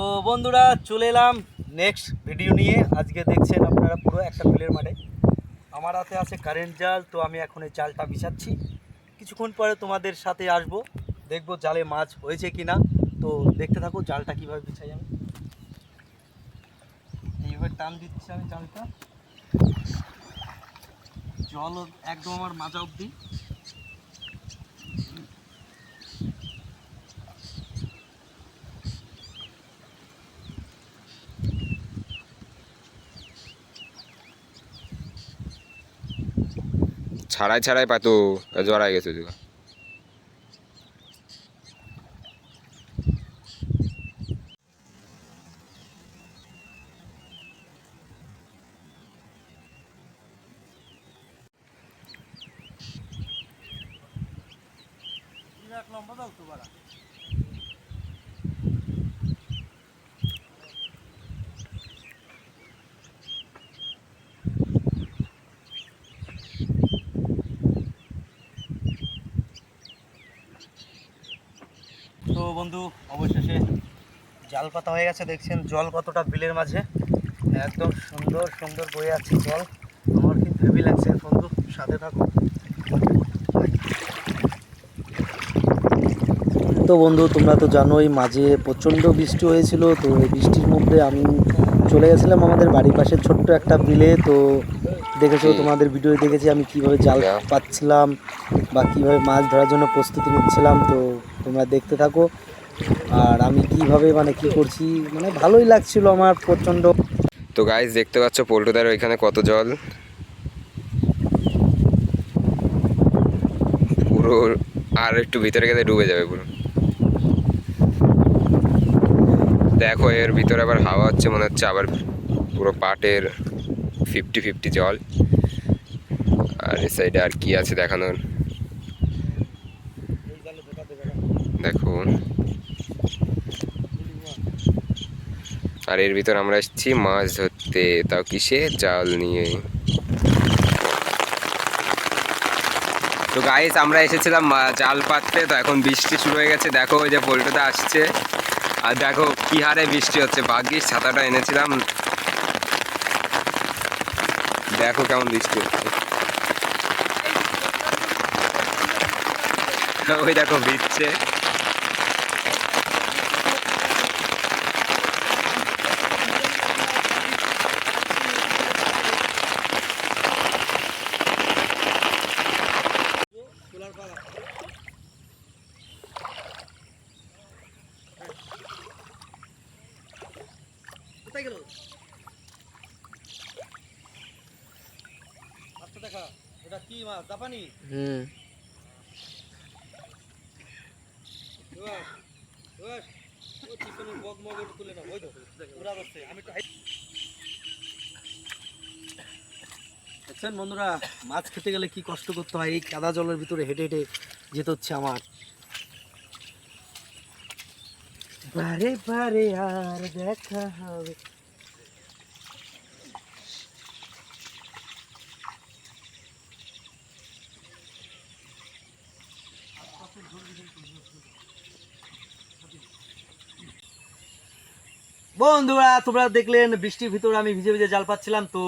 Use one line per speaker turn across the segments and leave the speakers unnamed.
তো বন্ধুরা, চলে এলাম নেক্সট ভিডিও নিয়ে। আজকে দেখছেন আপনারা পুরো একটা বিলের মাঠে। আমার হাতে আছে কারেন্ট জাল, তো আমি এখন এই জালটা বিছাচ্ছি। কিছুক্ষণ পরে তোমাদের সাথে আসব। দেখব জালে মাছ হয়েছে কি না তো দেখতে থাকো জালটা কীভাবে বিছাই আমি। এইভাবে টান দিচ্ছি আমি জালটা। জল একদম আমার মাজা অবধি।
ছাড়াই ছাড়াই পাতো জড়াই গেছে তুই
দাও তো বাড়া। বন্ধু, অবশেষে জাল পাতা হয়ে গেছে, দেখছেন জল কতটা বিলের মাঝে। একদম সুন্দর সুন্দর বয়ে আছে জল। আমার কিন্তু হেভি লাগছে, বন্ধু, সাথে থাকো তো বন্ধু, তোমরা তো জানোই, মাঝে প্রচণ্ড বৃষ্টি হয়েছিল, তো এই বৃষ্টির মধ্যে আমি চলে গেছিলাম আমাদের বাড়ির পাশে ছোট্ট একটা বিলে, তো দেখেছ তোমাদের ভিডিও দেখেছি আমি কীভাবে জাল পাচ্ছিলাম বা কীভাবে মাছ ধরার জন্য প্রস্তুতি নিচ্ছিলাম তো তোমরা দেখতে থাকো। আর আমি কীভাবে মানে কি করছি মানে ভালোই লাগছিল আমার প্রচণ্ড।
তো গাইজ দেখতে পাচ্ছ পল্টুদার ওইখানে কত জল। পুরো আর একটু ভিতরে গেলে ডুবে যাবে পুরো। দেখো এর ভিতরে আবার হাওয়া হচ্ছে মনে হচ্ছে আবার পুরো পাটের ফিফটি ফিফটি জল। আর এই সাইডে আর কি আছে দেখানোর? দেখুন। আর এর ভিতর আমরা এসেছি মাছ ধরতে। তাও কিসে? জাল নিয়ে। তো গাইস আমরা এসেছিলাম জাল পাততে। তো এখন বৃষ্টি শুরু হয়ে গেছে। দেখো ওই যে পোল্টোটা আসছে। আর দেখো কি হারে বৃষ্টি হচ্ছে। ভাগ্যিস, ছাতাটা এনেছিলাম। দেখো কেমন বৃষ্টি ওই দেখো ভিজছে
কোথায় গেল? দেখা। এটা কি মাছ? জাপানি?
হুম।
দেখছেন বন্ধুরা মাছ খেতে গেলে কি কষ্ট করতে হয়? এই কাদা জলের ভিতরে হেঁটে হেঁটে যেতে হচ্ছে আমার। বারে বারে আর দেখা হবে। বন্ধুরা, তোমরা দেখলেন বৃষ্টির ভিতরে আমি ভিজে ভিজে জাল পাচ্ছিলাম, তো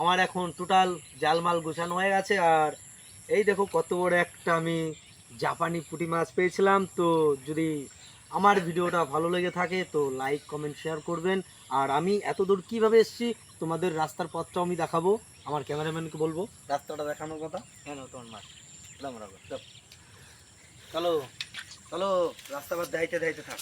আমার এখন টোটাল জালমাল গোছানো হয়ে গেছে। আর এই দেখো কত বড় একটা আমি জাপানি পুঁটি মাছ পেয়েছিলাম, তো যদি আমার ভিডিওটা ভালো লেগে থাকে তো লাইক কমেন্ট শেয়ার করবেন। আর আমি এত দূর কীভাবে এসেছি তোমাদের রাস্তার পথটাও আমি দেখাবো। আমার ক্যামেরাম্যানকে বলব, রাস্তাটা দেখানোর কথা। কেন তোমার মাছ। চলো চলো রাস্তা বাদ দাইতে দাইতে থাক।